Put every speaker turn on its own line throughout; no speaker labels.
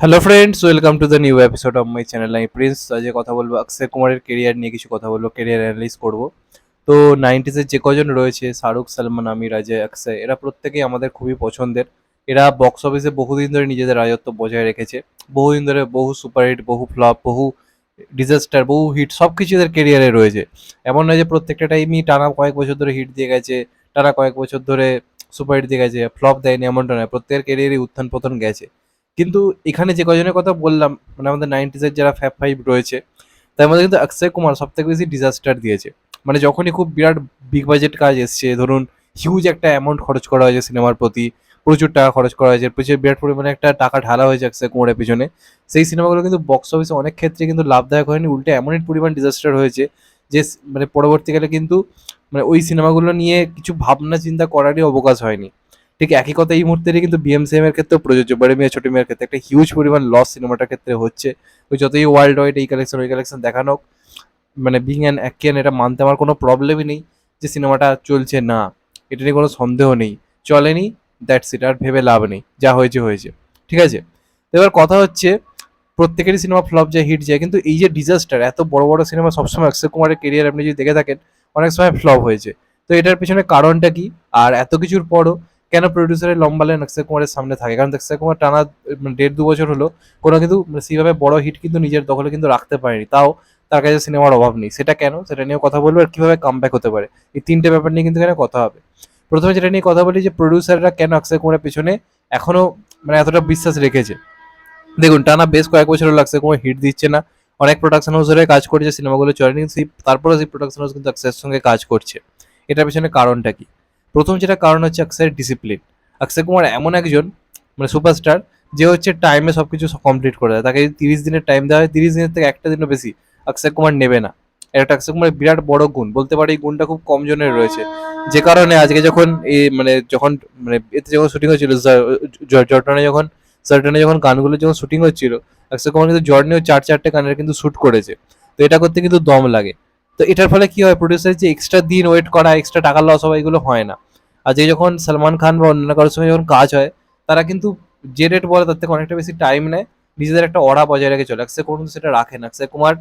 Hello friends welcome to the new episode of my channel আমি Prince আজকে কথা বলব অক্ষয় কুমারের কেরিয়ার নিয়ে কিছু কথা বলব কেরিয়ার অ্যানালাইজ করব। তো নাইনটিসের যে কজন রয়েছে শাহরুখ সালমান আমির অজয় অক্ষয় এরা প্রত্যেকেই আমাদের খুবই পছন্দের। এরা বক্স অফিসে বহুদিন ধরে নিজেদের রাজত্ব বজায় রেখেছে। বহুদিন ধরে বহু সুপারহিট বহু ফ্লপ বহু ডিজাস্টার বহু হিট সব কিছু এদের কেরিয়ারে রয়েছে। এমন নয় যে প্রত্যেকটা টাইমই টানা কয়েক বছর ধরে হিট দিয়ে গেছে, টানা কয়েক বছর ধরে সুপারহিট দিয়ে গেছে ফ্লপ দেয়নি এমনটা নয়। প্রত্যেকের কেরিয়ারই উত্থান পতন গেছে। কিন্তু এখানে যে কজনের কথা বললাম মানে আমাদের নাইনটিসের যারা ফ্যাপ ফাইভ রয়েছে, তার মধ্যে কিন্তু অক্ষয় কুমার সব থেকে বেশি ডিজাস্টার দিয়েছে। মানে যখনই খুব বিরাট বিগ বাজেট কাজ এসছে, ধরুন হিউজ একটা অ্যামাউন্ট খরচ করা হয়েছে সিনেমার প্রতি, প্রচুর টাকা খরচ করা হয়েছে, প্রচুর বিরাট পরিমাণে একটা টাকা ঢালা হয়েছে অক্ষয় কুমারের পিছনে, সেই সিনেমাগুলো কিন্তু বক্স অফিসে অনেক ক্ষেত্রে কিন্তু লাভদায়ক হয়নি, উল্টে এমনই পরিমাণ ডিজাস্টার হয়েছে যে মানে পরবর্তীকালে কিন্তু মানে ওই সিনেমাগুলো নিয়ে কিছু ভাবনা চিন্তা করারই অবকাশ হয়নি। ঠিক একই কথা এই মুহূর্তে কিন্তু বিএমসিএম এর ক্ষেত্রেও প্রযোজ্য। বড় মেয়ে ছোট মেয়ের ক্ষেত্রে একটা হিউজ পরিমাণ লস সিনেমাটার ক্ষেত্রে হচ্ছে। ওই যতই ওয়ার্ল্ড ওয়াইড এই কালেকশন ওই কালেকশন দেখানো মানে বিং অ্যান্ড অ্যাকিয়ান এটা মানতে আমার কোনো প্রবলেমই নেই যে সিনেমাটা চলছে না। এটা নিয়ে কোনো সন্দেহ নেই। চলেনি দ্যাটস ইট আর ভেবে লাভ নেই। যা হয়েছে হয়েছে। ঠিক আছে? এবার কথা হচ্ছে, প্রত্যেকেরই সিনেমা ফ্লপ যায় হিট যায়, কিন্তু এই যে ডিজাস্টার এত বড় বড় সিনেমা সবসময় অক্ষয় কুমারের কেরিয়ার আপনি যদি দেখে থাকেন, অনেক সময় ফ্লপ হয়েছে। তো এটার পেছনে কারণটা কি? আর এত কিছুর পরও কেন প্রডিউসারের লম্বা লাইন অক্ষয় কুমারের সামনে থাকে? কারণ অক্ষয় কুমার টানা মানে দেড় দু বছর হলো, কোনো কিন্তু মানে সেইভাবে বড় হিট কিন্তু নিজের দখলে কিন্তু রাখতে পারেনি। তাও তার কাছে সিনেমার অভাব নেই। সেটা কেন? সেটা নিয়ে কথা বলব আর কীভাবে কাম হতে পারে? এই তিনটে ব্যাপার নিয়ে কিন্তু এখানে কথা হবে। প্রথমে যেটা নিয়ে কথা বলি যে প্রডিউসাররা কেন অক্ষয় কুমারের পেছনে এখনও মানে এতটা বিশ্বাস রেখেছে? দেখুন, টানা বেশ কয়েক বছর হলো অক্ষয় কুমার হিট দিচ্ছে না। অনেক প্রোডাকশন হাউসের কাজ করছে, সিনেমাগুলো চলেনি, সেই, তারপরেও সেই প্রোডাকশন হাউস কিন্তু অক্ষয়ের সঙ্গে কাজ করছে। এটার পেছনে কারণটা কি? প্রথম যেটা কারণ হচ্ছে অক্ষয়ের ডিসিপ্লিন অক্ষয় কুমার এমন একজন মানে সুপারস্টার যে হচ্ছে টাইমে সব কিছু কমপ্লিট করে দেয়। তাকে তিরিশ দিনের টাইম দেওয়া হয়, তিরিশ দিনের থেকে একটা দিনও বেশি অক্ষয় কুমার নেবে না। এটা অক্ষয় কুমারের বিরাট বড় গুণ, বলতে পারি এই গুণটা খুব কম জনের রয়েছে। যে কারণে আজকে যখন এই মানে যখন মানে এতে যখন শুটিং হচ্ছিল জর্টনে যখন সার্টনে যখন গানগুলো যখন শুটিং হচ্ছিল, অক্ষয় কুমার কিন্তু জর্নেও চার, চারটে গানের কিন্তু শ্যুট করেছে। তো এটা করতে কিন্তু দম লাগে। তো এটার ফলে কি হয় প্রডিউসার যে এক্সট্রা দিন ওয়েট করা এক্সট্রা টাকা লস হওয়া, এগুলো হয় না। আজকে যখন সালমান খান বা অন্যান্য কারোর সঙ্গে যখন কাজ হয়, তারা কিন্তু যে রেট বলে তার থেকে অনেকটা বেশি টাইম নেয়, নিজেদের একটা অড়া বজায় রেখে চলে। অক্ষয় কুমার কিন্তু সেটা রাখে না। অক্ষয় কুমার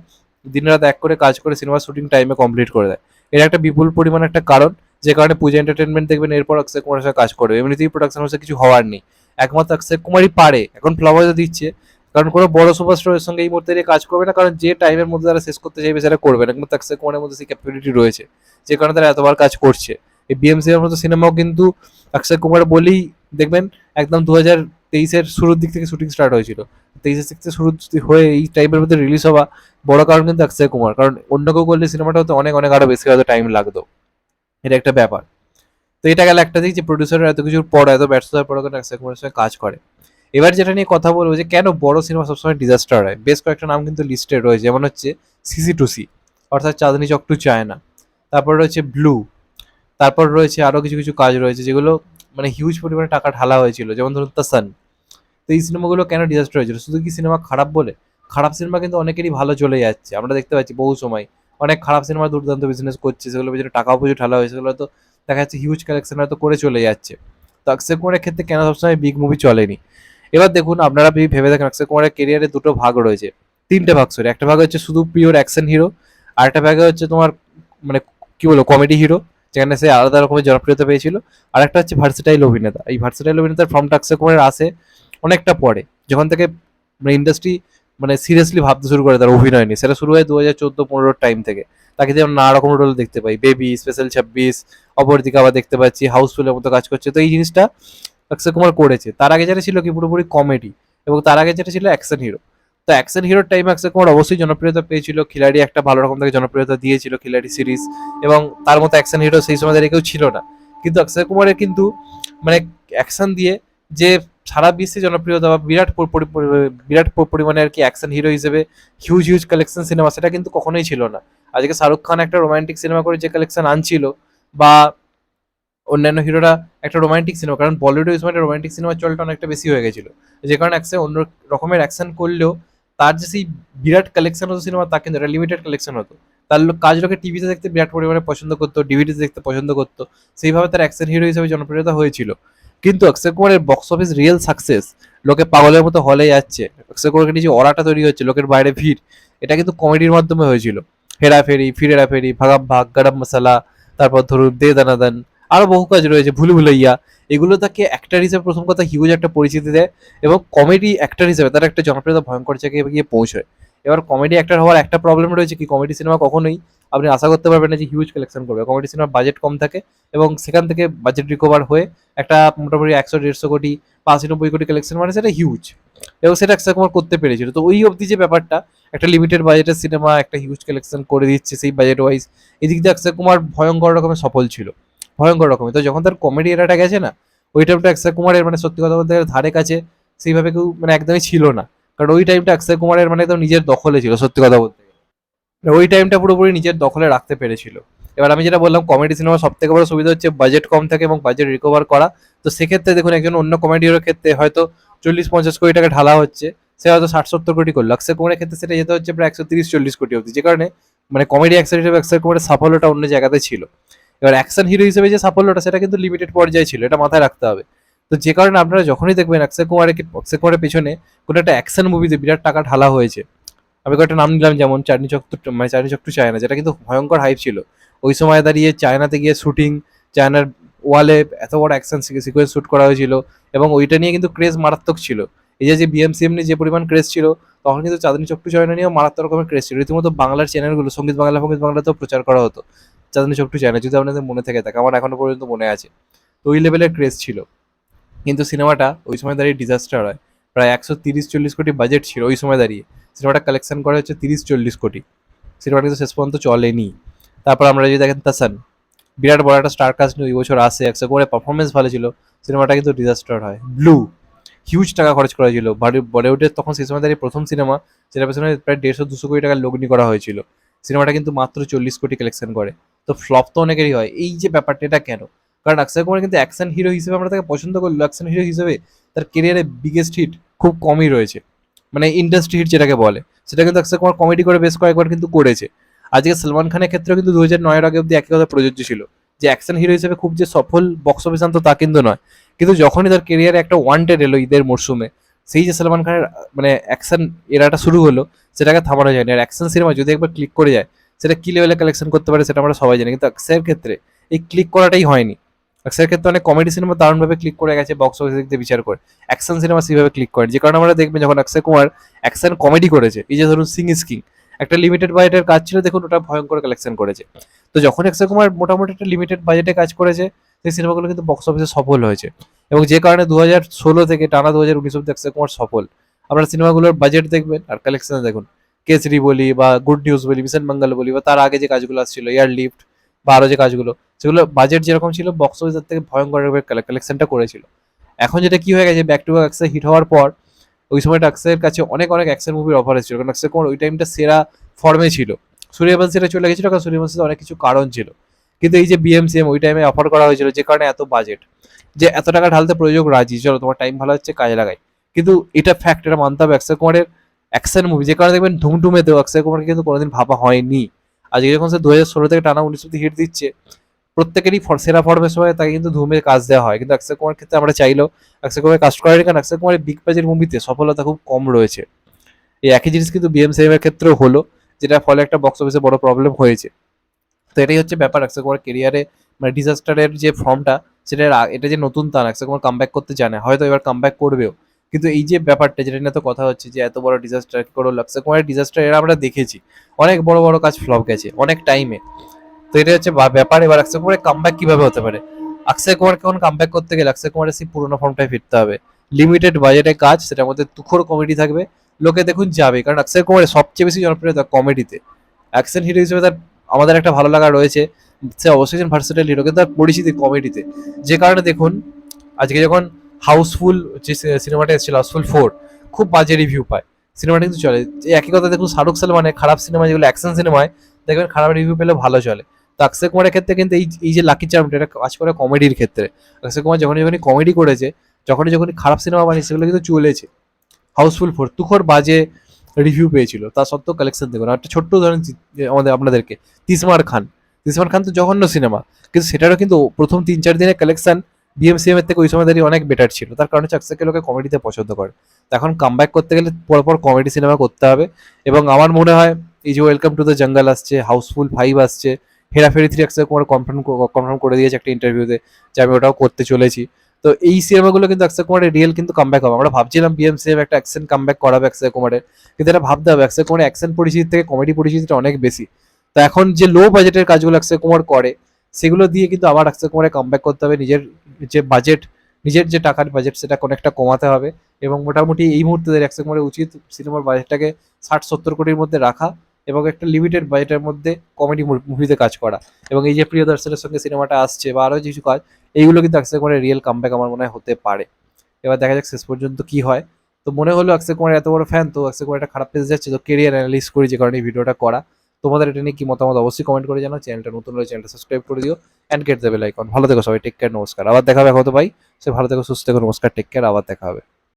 দিন রাত এক করে কাজ করে সিনেমার শুটিং টাইমে কমপ্লিট করে দেয়। এটা একটা বিপুল পরিমাণ একটা কারণ, যে কারণে পূজা এন্টারটেনমেন্ট দেখবেন, এরপর অক্ষয় কুমারের সঙ্গে কাজ করবে। এমনিতেই প্রোডাকশন হাউসে কিছু হওয়ার নেই। একমাত্র অক্ষয় কুমারই পারে। এখন ফ্লপ হয়তো দিচ্ছে। কারণ কোনো বড় সুপারস্টারের সঙ্গে এই মুহূর্তে কাজ করবে না, কারণ যে টাইমের মধ্যে তারা শেষ করতে চাইবে সেটা করবে না। একমাত্র অক্ষয় কুমারের মধ্যে সেই ক্যাপাবিলিটি রয়েছে। যে কারণে তারা এতবার কাজ করছে। এই বিএমসি এর মতো সিনেমাও কিন্তু অক্ষয় কুমার বলেই দেখবেন একদম দু হাজার তেইশের শুরুর দিক থেকে শুটিং স্টার্ট হয়েছিল। তেইশের থেকে শুরু হয়ে এই টাইপের মধ্যে রিলিজ হওয়া বড় কারণ কিন্তু অক্ষয় কুমার। কারণ অন্য কেউ করলে সিনেমাটা হতে অনেক অনেক আরও বেশি হয়তো টাইম লাগতো। এটা একটা ব্যাপার। তো এটা গেল একটা দিক যে প্রডিউসাররা এত কিছুর পর, এত ব্যর্থতার পর কিন্তু অক্ষয় কুমারের সঙ্গে কাজ করে। এবার যেটা নিয়ে কথা বলব যে কেন বড় সিনেমা সবসময় ডিজাস্টার হয়? বেশ কয়েকটা নাম কিন্তু লিস্টেড রয়েছে। যেমন হচ্ছে সিসি টু সি অর্থাৎ চাঁদনি চক টু চায়না। তারপরে রয়েছে ব্লু তারপর রয়েছে আরও কিছু কিছু কাজ রয়েছে যেগুলো মানে হিউজ পরিমাণে টাকা ঢালা হয়েছিল। যেমন ধরুন দ্য সান তো এই সিনেমাগুলো কেন ডিজাস্টার হয়েছিল? শুধু কি সিনেমা খারাপ বলে? খারাপ সিনেমা কিন্তু অনেকেরই ভালো চলে যাচ্ছে। আমরা দেখতে পাচ্ছি বহু সময় অনেক খারাপ সিনেমা দুর্দান্ত বিজনেস করছে সেগুলো পেছনে টাকাও প্রচুর ঢালা হয়েছে, সেগুলো তো দেখা যাচ্ছে হিউজ কালেকশন হয়তো করে চলে যাচ্ছে। তো অক্ষয় কুমারের ক্ষেত্রে কেন সবসময় বিগ মুভি চলেনি? এবার দেখুন, আপনারা ভেবে দেখেন অক্ষয় কুমারের কেরিয়ারে দুটো ভাগ রয়েছে। তিনটে ভাগ সরি একটা ভাগ হচ্ছে শুধু পিওর অ্যাকশন হিরো আর একটা ভাগে হচ্ছে তোমার মানে কি বলব কমেডি হিরো যেখানে সে আলাদা রকমের জনপ্রিয়তা পেয়েছিল। আর একটা হচ্ছে ভার্সেটাইল অভিনেতা। এই ভার্সেটাইল অভিনেতার ফর্মটা অক্ষয় কুমারের আসে অনেকটা পরে। যখন থেকে মানে ইন্ডাস্ট্রি মানে সিরিয়াসলি ভাবতে শুরু করে তার অভিনয় নিয়ে। সেটা শুরু হয় দু হাজার চোদ্দ পনেরোর টাইম থেকে। তাকে যেমন নানা রকম রোল দেখতে পাই। বেবি স্পেশাল ছাব্বিশ অপরদিকে আবার দেখতে পাচ্ছি হাউসফুলের মতো কাজ করছে। তো এই জিনিসটা অক্ষয় কুমার করেছে। তার আগে যেটা ছিল কি পুরোপুরি কমেডি এবং তার আগে যেটা ছিল অ্যাকশন হিরো তো অ্যাকশন হিরোর টাইম অক্ষয় কুমার অবশ্যই জনপ্রিয়তা পেয়েছিল। খিলাড়ি একটা ভালো রকম থেকে জনপ্রিয়তা দিয়েছিল খিলাড়ি সিরিজ এবং তার মতো অ্যাকশন হিরো সেই সময় দাঁড়িয়ে কেউ ছিল না। কিন্তু অক্ষয় কুমারের কিন্তু মানে অ্যাকশন দিয়ে যে সারা বিশ্বে জনপ্রিয়তা বা বিরাট বিরাট পরিমাণে আর কি অ্যাকশন হিরো হিসেবে হিউজ হিউজ কালেকশন সিনেমা সেটা কিন্তু কখনোই ছিল না। আজকে শাহরুখ খান একটা রোমান্টিক সিনেমা করে যে কালেকশন আনছিল বা অন্যান্য হিরোরা একটা রোমান্টিক সিনেমা কারণ বলিউড ওই সময় রোমান্টিক সিনেমার চলটা অনেকটা বেশি হয়ে গেছিল। যে কারণে অ্যাকশন অন্য রকমের অ্যাকশন করলেও তার যে সেই বিরাট কালেকশন হতো সিনেমা তা কিন্তু লিমিটেড কালেকশন হতো। তার লোক কাজ লোকে টিভিতে দেখতে বিরাট পরিমাণে পছন্দ করতো ডিভিডিতে দেখতে পছন্দ করতো। সেইভাবে তার অ্যাকশন হিরো হিসেবে জনপ্রিয়তা হয়েছিল। কিন্তু অক্ষয় কুমারের বক্স অফিস রিয়েল সাকসেস লোকে পাগলের মতো হলে যাচ্ছে। অক্ষয় কুমারকে নিয়ে যে অরাটা তৈরি হচ্ছে, লোকের বাইরে ভিড়, এটা কিন্তু কমেডির মাধ্যমে হয়েছিল। হেরাফেরি ফিরেরা ফেরি ভাগাম ভাগ, গরম মশলা, তারপর ধরুন দে দানাদান আরও বহু কাজ রয়েছে, ভুলু ভুলাইয়া। এগুলো তাকে অ্যাক্টার হিসেবে প্রথম কথা হিউজ একটা পরিচিতি দেয় এবং কমেডি অ্যাক্টার হিসেবে তার একটা জনপ্রিয়তা ভয়ঙ্কর জায়গায় গিয়ে পৌঁছয়। এবার কমেডি অ্যাক্টার হওয়ার একটা প্রবলেম রয়েছে কি কমেডি সিনেমা কখনোই আপনি আশা করতে পারবেন না যে হিউজ কালেকশন করবে। কমেডি সিনেমার বাজেট কম থাকে এবং সেখান থেকে বাজেট রিকভার হয়ে একটা মোটামুটি একশো, দেড়শো কোটি, পাঁচশো, নব্বই কোটি কালেকশন মানে সেটা হিউজ এবং সেটা অক্ষয় কুমার করতে পেরেছিল। তো ওই অবধি যে ব্যাপারটা, একটা লিমিটেড বাজেটের সিনেমা একটা হিউজ কালেকশন করে দিচ্ছে সেই বাজেট ওয়াইজ এদিক দিয়ে অক্ষয় কুমার ভয়ঙ্কর রকমের সফল ছিল। ভয়ঙ্কর রকমের। তো যখন তার কমেডি এরাটা গেছে না, ওই টাইমটা অক্ষয় কুমারের মানে সত্যি কথা বলতে ধারে কাছে সেইভাবে কেউ মানে একদমই ছিল না। কারণ ওই টাইমটা অক্ষয় কুমারের মানে একদম নিজের দখলে ছিল, সত্যি কথা বলতে মানে ওই টাইমটা পুরোপুরি নিজের দখলে রাখতে পেরেছিল। এবার আমি যেটা বললাম কমেডি সিনেমা সব থেকে বড় সুবিধা হচ্ছে বাজেট কম থাকে এবং বাজেট রিকভার করা। তো সেক্ষেত্রে দেখুন, একজন অন্য কমেডি হিরোর ক্ষেত্রে হয়তো চল্লিশ পঞ্চাশ কোটি টাকা ঢালা হচ্ছে, সে হয়তো ষাট সত্তর কোটি করল। অক্ষয় কুমারের ক্ষেত্রে সেটা যেতে হচ্ছে প্রায় একশো তিরিশ চল্লিশ কোটি অবধি। যে কারণে মানে কমেডি অ্যাকশন হিসেবে অক্ষয় কুমারের সাফল্যটা অন্য জায়গাতে ছিল। এবার অ্যাকশন হিরো হিসেবে যে সাফল্যটা সেটা কিন্তু লিমিটেড পর্যায়ে ছিল, এটা মাথায় রাখতে হবে। তো যে কারণে আপনারা যখনই দেখবেন অক্ষয় কুমারের অক্ষয় কুমারের পেছনে কোনো একটা অ্যাকশন মুভিতে বিরাট টাকা ঢালা হয়েছে। আমি কয়েকটা নাম নিলাম, যেমন চাটনি চক্র মানে চাটনি চক্র চায়না, যেটা কিন্তু ভয়ঙ্কর হাইপ ছিল। ওই সময় দাঁড়িয়ে চায়নাতে গিয়ে শুটিং চায়নার ওয়ালে এত বড় অ্যাকশন সিকোয়েন্স শ্যুট করা হয়েছিল এবং ওইটা নিয়ে কিন্তু ক্রেজ মারাত্মক ছিল। এই যে বিএমসিএম নিয়ে যে পরিমাণ ক্রেজ ছিল, তখন কিন্তু চাঁদনি চক্র চায়না নিয়েও মারাত্মক রকমের ক্রেজ ছিল। রীতিমতো বাংলার চ্যানেলগুলো সংগীত বাংলা সংগীত বাংলাতেও প্রচার করা হতো। চাঁদনি চক্র চায়না যদি আপনাদের মনে থেকে থাকে, আমার এখনও পর্যন্ত মনে আছে। তো ওই লেভেলের ক্রেজ ছিল। কিন্তু সিনেমাটা ওই সময় দাঁড়িয়ে ডিজাস্টার হয়। প্রায় একশো তিরিশ, চল্লিশ কোটি বাজেট ছিল ওই সময় দাঁড়িয়ে। সিনেমাটা কালেকশন করা হচ্ছে তিরিশ, চল্লিশ কোটি। সিনেমাটা কিন্তু শেষ পর্যন্ত চলেনি। তারপর আমরা যদি দেখেন তাসান, বিরাট বড় একটা স্টার কাস্ট ওই বছর আসে, একশো করে পারফরমেন্স ভালো ছিল, সিনেমাটা কিন্তু ডিজাস্টার হয়। ব্লু হিউজ টাকা খরচ করা হয়েছিল। বলিউডের তখন সেই সময় দাঁড়িয়ে প্রথম সিনেমা যেটা পেছনে প্রায় দেড়শো, দুশো কোটি টাকার লগ্নি করা হয়েছিল। সিনেমাটা কিন্তু মাত্র চল্লিশ কোটি কালেকশন করে। তো ফ্লপ তো অনেকেরই হয়। এই যে ব্যাপারটা, এটা কেন? কারণ অক্ষয় কুমার কিন্তু অ্যাকশন হিরো হিসেবে আমরা তাকে পছন্দ করল অ্যাকশন হিরো হিসেবে তার কেরিয়ারে বিগেস্ট হিট খুব কমই রয়েছে। মানে ইন্ডাস্ট্রি হিট যেটাকে বলে। সেটা কিন্তু অক্ষয় কুমার কমেডি করে বেশ কয়েকবার কিন্তু করেছে। আজকে সলমান খানের ক্ষেত্রেও কিন্তু দু হাজার নয়ের আগে অব্দি একই কথা প্রযোজ্য ছিল। যে অ্যাকশন হিরো হিসেবে খুব যে সফল বক্স অফিস আনতো তা কিন্তু নয়। কিন্তু যখনই তার কেরিয়ারে একটা ওয়ান্টেড এলো ঈদের মরশুমে সেই যে সালমান খানের মানে অ্যাকশন এরাটা শুরু হলো, সেটাকে থামানো যায়নি। আর অ্যাকশন সিনেমা যদি একবার ক্লিক করে যায়, সেটা কি লেভেলে কালেকশন করতে পারে সেটা আমরা সবাই জানি। কিন্তু অক্ষয়ের ক্ষেত্রে এই ক্লিক করাটাই হয়নি। অক্ষয়ের ক্ষেত্রে অনেক কমেডি সিনেমা দারুণভাবে ক্লিক করে গেছে বক্স অফিস দিক বিচার করে। অ্যাকশন সিনেমা সেভাবে ক্লিক করে যে কারণে আমরা দেখবেন যখন অক্ষয় কুমার অ্যাকশন কমেডি করেছে, এই যে ধরুন সিং ইস কিং একটা লিমিটেড বাজেটের কাজ ছিল, দেখুন ওটা ভয়ঙ্কর কালেকশন করেছে। তো যখন অক্ষয় কুমার মোটামুটি একটা লিমিটেড বাজেটে কাজ করেছে সেই সিনেমাগুলো কিন্তু বক্স অফিসে সফল হয়েছে। এবং যে কারণে দু হাজার ষোলো থেকে টানা দু হাজার উনিশ অব্দি অক্ষয় কুমার সফল। আপনারা সিনেমাগুলোর বাজেট দেখবেন আর কালেকশন দেখুন। কেসরি বলি বা গুড নিউজ বলি মিশন মঙ্গল বলি, বা তার আগে যে কাজগুলো আসছিল এয়ার লিফট বা আরও যে কাজগুলো, সেগুলো বাজেট যেরকম ছিল বক্স অফিসের থেকে ভয়ঙ্কর কালেকশনটা করেছিল। এখন যেটা কি হয়ে গেছে ব্যাক টু ব্যাক হিট হওয়ার পর, ওই সময় অক্ষয়ের কাছে অনেক অনেক অ্যাকশন মুভির অফার এসেছিল। কারণ অক্ষয় কুমার ওই টাইমটা সেরা ফর্মে ছিল। সূর্যবংশীরা চলে গেছিল, কারণ সূর্যবংশীতে অনেক কিছু কারণ ছিল। কিন্তু এই যে বিএমসিএম ওই টাইমে অফার করা হয়েছিল যে কারণে এত বাজেট যে এত টাকা ঢালতে প্রয়োজক রাজি। চলো, তোমার টাইম ভালো হচ্ছে, কাজে লাগাই। কিন্তু এটা ফ্যাক্ট এটা মানতে হবে অক্ষয় কুমারের অ্যাকশন মুভি যে কারণে দেখবেন ধুমধুমেতেও অক্ষয় কুমারকে কিন্তু কোনোদিন ভাবা হয়নি। আজকে যখন সে দু হাজার ষোলো থেকে টানা উনিশ অব্দি হিট দিচ্ছে, প্রত্যেকেরই সেরা ফর্মের সময় তাকে কিন্তু ধুমে কাজ দেওয়া হয়। কিন্তু অক্ষয় কুমার ক্ষেত্রে আমরা চাইলেও অক্ষয় কুমার কাজ করার কারণ অক্ষয় কুমারের বিগ বাজেট মুভিতে সফলতা খুব কম রয়েছে। এই একই জিনিস কিন্তু বিএমসিএম এর ক্ষেত্রেও হলো যেটা ফলে একটা বক্স অফিসে বড় প্রবলেম হয়েছে। তো এটাই হচ্ছে ব্যাপার, অক্ষয় কুমার কেরিয়ারে মানে ডিজাস্টারের যে ফর্মটা সেটা এটা যে নতুন তা না অক্ষয় কুমার কামব্যাক করতে জানে, হয়তো এবার কামব্যাক করবেও। কিন্তু এই যে ব্যাপারটা, যেটা নিয়ে তো কথা হচ্ছে যে এত বড় ডিজাস্টার কি করে হলো? অক্ষয় কুমারের ডিজাস্টার এরা আমরা দেখেছি। অনেক বড় বড় কাজ ফ্লপ গেছে, অনেক টাইমে তো এটা হচ্ছে ব্যাপার, এবার অক্ষয় কুমারের কামব্যাক কীভাবে হতে পারে? অক্ষয় কুমার কেমন কামব্যাক করতে গেলে, অক্ষয় কুমারের সেই পুরোনো ফর্মটায় ফিরতে হবে। লিমিটেড বাজেটে কাজ, সেটার মধ্যে তুখোর কমেডি থাকবে। লোকে দেখুন যাবে, কারণ অক্ষয় কুমারের সবচেয়ে বেশি জনপ্রিয়তা কমেডিতে অ্যাকশন হিরো হিসেবে তার আমাদের একটা ভালো লাগা রয়েছে, সে অবশ্যই একজন ভার্সেটাইল হিরো কিন্তু তার পরিচিতি কমেডিতে যে কারণে দেখুন, আজকে যখন হাউসফুল যে সিনেমাটা এসেছিল হাউসফুল ফোর খুব বাজে রিভিউ পায়। সিনেমাটা কিন্তু চলে। একই কথা দেখুন, শাহরুখ সালমানের খারাপ সিনেমা যেগুলো অ্যাকশন সিনেমায় দেখবেন খারাপ রিভিউ পেলে ভালো চলে। তো অক্ষয় কুমারের ক্ষেত্রে কিন্তু এই এই যে লাকি চার্মটা এটা কাজ করে কমেডির ক্ষেত্রে। অক্ষয় কুমার যখনই যখনই কমেডি করেছে, যখনই যখনই খারাপ সিনেমা বানিয়েছে, সেগুলো কিন্তু চলেছে। হাউসফুল ফোর তুখর বাজে রিভিউ পেয়েছিল। তা সত্ত্বেও কালেকশন দেখুন একটা ছোট্ট উদাহরণ আমাদের, আপনাদেরকে। তিসমার খান। তিসমার খান তো জঘন্য সিনেমা কিন্তু সেটারও কিন্তু প্রথম তিন চার দিনের কালেকশন বিএমসিএম এর থেকে ওই সময় অনেক বেটার ছিল। তার কারণ অক্ষয়কে লোকে কমেডিতে পছন্দ করে। এখন কামব্যাক করতে গেলে পরপর কমেডি সিনেমা করতে হবে। এবং আমার মনে হয়, এই যে ওয়েলকাম টু দ্য জঙ্গল আসছে হাউসফুল ফাইভ আসছে, Hera Pheri three Kumar confirm confirm করে দিয়েছে একটা ইন্টারভিউতে যে আমি ওটাও করতে চলেছি। তো এই সিনেমাগুলো কিন্তু অক্ষয় কুমারের রিয়েল কিন্তু কামব্যাক হবে। আমরা ভাবছিলাম বিএমসিএম একটা অ্যাকশন কামব্যাক করাবে অক্ষয় কুমারের, কিন্তু এটা ভাবতে হবে। অক্ষয় কুমারের অ্যাকশন পরিচিতি থেকে কমেডি পরিচিতিটা অনেক বেশি। তো এখন যে লো বাজেটের কাজগুলো অক্ষয় কুমার করে, সেগুলো দিয়ে কিন্তু আবার অক্ষয় কুমারের কামব্যাক করতে হবে। নিজের যে বাজেট নিজের যে টাকার বাজেট সেটা অনেকটা কমাতে হবে। এবং মোটামুটি এই মুহূর্তে অক্ষয় কুমারের উচিত সিনেমার বাজেটটাকে ষাট সত্তর কোটির মধ্যে রাখা। এবং একটা লিমিটেড বাজেটের মধ্যে কমেডি মুভিতে কাজ করা। এবং এই যে প্রিয় দর্শনের সঙ্গে সিনেমাটা আসছে বা আরও কিছু কাজ, এইগুলো কিন্তু অক্ষয় কুমারের রিয়েল কামব্যাক আমার মনে হয় হতে পারে। এবার দেখা যাক শেষ পর্যন্ত কি হয়। তো মনে হলো অক্ষয় কুমার এত বড় ফ্যান তো অক্ষয় কুমার একটা খারাপ পেজে যাচ্ছে, তো কেরিয়ার অ্যানালিস করি যে কারণে এই ভিডিওটা করা। তোমাদের এটা নিয়ে কি মতামত অবশ্যই কমেন্ট করে জানাও। চ্যানেলটা নতুন হলে চ্যানেলটা সাবস্ক্রাইব করে দিও অ্যান্ড গেট দেবে লাইকন ভালো থেকো সবাই টেক কেয়ার নমস্কার। আবার দেখা হবে হয়তো ভাই। সে ভালো থেকো, সুস্থ থেকো, নমস্কার টেক কেয়ার আবার দেখা হবে।